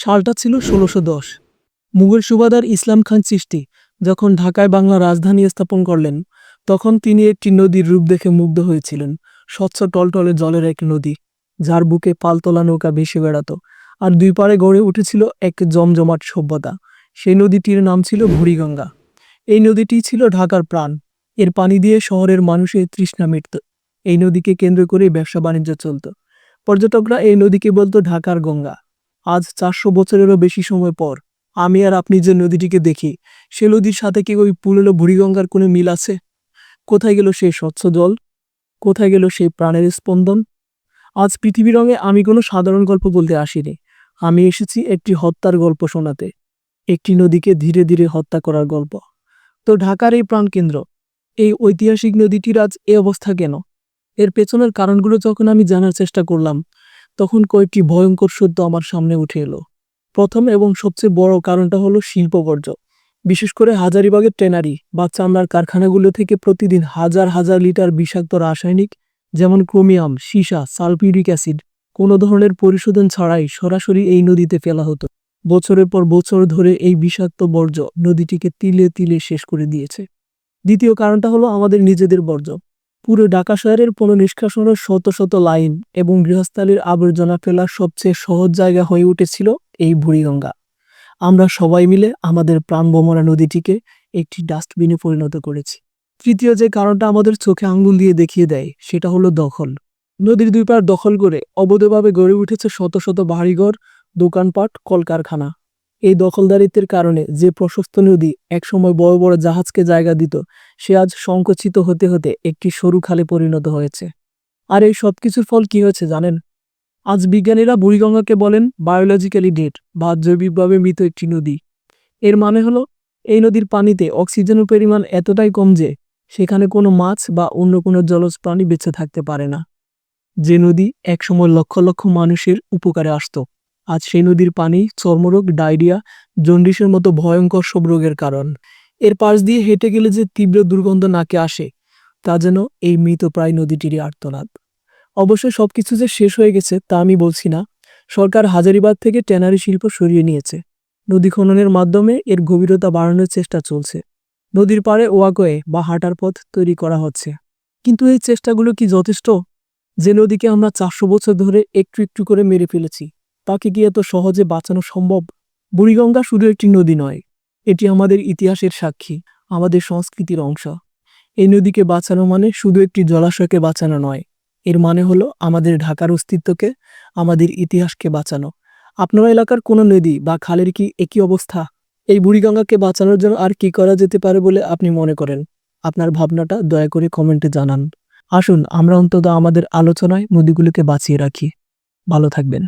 সালটা ছিল ষোলোশো দশ। মুঘল সুবাদার ইসলাম খান চিশতি যখন ঢাকায় বাংলা রাজধানী স্থাপন করলেন, তখন তিনি একটি নদীর রূপ দেখে মুগ্ধ হয়েছিলেন। স্বচ্ছ টলটলে জলের এক নদী, যার বুকে পালতোলা নৌকা ভেসে বেড়াতো, আর দুই পাড়ে গড়ে উঠেছিল এক জমজমাট সভ্যতা। সেই নদীটির নাম ছিল বুড়িগঙ্গা। এই নদীটি ছিল ঢাকার প্রাণ। এর পানি দিয়ে শহরের মানুষের তৃষ্ণা মিটত। এই নদীকে কেন্দ্র করে ব্যবসা বাণিজ্য চলত। পর্যটকরা এই নদীকে বলতো ঢাকার গঙ্গা। আজ চারশো বছরেরও বেশি সময় পর আমি আর আপনি যে নদীটিকে দেখি, সে নদীর সাথে কি ওই পুরনো বুড়িগঙ্গার কোনো মিল আছে? কোথায় গেল সেই স্বচ্ছ জল? কোথায় গেল সেই প্রাণের স্পন্দন? আজ পৃথিবী রঙে আমি কোনো সাধারণ গল্প বলতে আসিনি। আমি এসেছি একটি হত্যার গল্প শোনাতে। একটি নদীকে ধীরে ধীরে হত্যা করার গল্প। তো ঢাকার এই প্রাণকেন্দ্র, এই ঐতিহাসিক নদীটির আজ এ অবস্থা কেন? এর পেছনের কারণগুলো যখন আমি জানার চেষ্টা করলাম তখন কয়েকটি ভয়ঙ্কর সত্য আমার সামনে উঠে এলো। প্রথম এবং সবচেয়ে বড় কারণটা হলো শিল্প বর্জ্য। বিশেষ করে হাজারিবাগের ট্রেনারি বা চামড়ার কারখানাগুলো থেকে প্রতিদিন হাজার হাজার লিটার বিষাক্ত রাসায়নিক, যেমন ক্রোমিয়াম, সীসা, সালফিউরিক অ্যাসিড, কোনো ধরনের পরিশোধন ছাড়াই সরাসরি এই নদীতে ফেলা হতো। বছরের পর বছর ধরে এই বিষাক্ত বর্জ্য নদীটিকে তিলে তিলে শেষ করে দিয়েছে। দ্বিতীয় কারণটা হলো আমাদের নিজেদের বর্জ্য। পুরো ঢাকা শহরের পণ্য নিষ্কাশনের শত শত লাইন এবং গৃহস্থালির আবর্জনা ফেলার সবচেয়ে সহজ জায়গা হয়ে উঠেছিল এই বুড়িগঙ্গা। আমরা সবাই মিলে আমাদের প্রাণবমরা নদীটিকে একটি ডাস্টবিনে পরিণত করেছি। তৃতীয় যে কারণটা আমাদের চোখে আঙ্গুল দিয়ে দেখিয়ে দেয়, সেটা হলো দখল। নদীর দুই পার দখল করে অবৈধভাবে গড়ে উঠেছে শত শত বাড়িঘর, দোকানপাট, কলকারখানা। এই দখলদারিত্বের কারণে যে প্রশস্ত নদী একসময় বড় বড় জাহাজকে জায়গা দিত, সে আজ সংকুচিত হতে হতে একটি সরু খালে পরিণত হয়েছে। আর এই সব কিছুর ফল কি হয়েছে জানেন? আজ বিজ্ঞানীরা বুড়িগঙ্গাকে বলেন বায়োলজিক্যালি ডেট বা জৈবিকভাবে মৃত একটি নদী। এর মানে হলো, এই নদীর পানিতে অক্সিজেনের পরিমাণ এতটাই কম যে, সেখানে কোনো মাছ বা অন্য কোনো জলজ প্রাণী বেঁচে থাকতে পারে না। যে নদী একসময় লক্ষ লক্ষ মানুষের উপকারে আসতো। আজ সেই নদীর পানি, চর্মরোগ, ডায়রিয়া, জন্ডিসের মতো ভয়ঙ্কর সব রোগের কারণ। এর পাশ দিয়ে হেঁটে গেলে যে তীব্র দুর্গন্ধ নাকে আসে, তা যেন এই মৃতপ্রায় নদীটিরই আর্তনাদ। অবশ্য সবকিছু যে শেষ হয়ে গেছে, তা আমি বলছি না। সরকার হাজারিবাগ থেকে ট্যানারি শিল্প সরিয়ে নিয়েছে। নদী খননের মাধ্যমে এর গভীরতা বাড়ানোর চেষ্টা চলছে। নদীর পাড়ে ওয়াকওয়ে বা হাঁটার পথ তৈরি করা হচ্ছে। কিন্তু এই চেষ্টাগুলো কি যথেষ্ট? যে নদীকে আমরা চারশো বছর ধরে একটু একটু করে মেরে ফেলেছি। তাকে কি এত সহজে বাঁচানো সম্ভব? বুড়িগঙ্গা শুধু একটি নদী নয়, এটি আমাদের ইতিহাসের সাক্ষী, আমাদের সংস্কৃতির অংশ। এই নদীকে বাঁচানো মানে শুধু একটি জলাশয়কে বাঁচানো নয়, এর মানে হলো আমাদের ঢাকার অস্তিত্বকে, আমাদের ইতিহাসকে বাঁচানো। আপনার এলাকার কোনো নদী বা খালের কি একই অবস্থা? এই বুড়িগঙ্গাকে বাঁচানোর জন্য আর কি করা যেতে পারে বলে আপনি মনে করেন? আপনার ভাবনাটা দয়া করে কমেন্টে জানান। আসুন, আমরা অন্তত আমাদের আলোচনায় নদীগুলোকে বাঁচিয়ে রাখি। ভালো থাকবেন।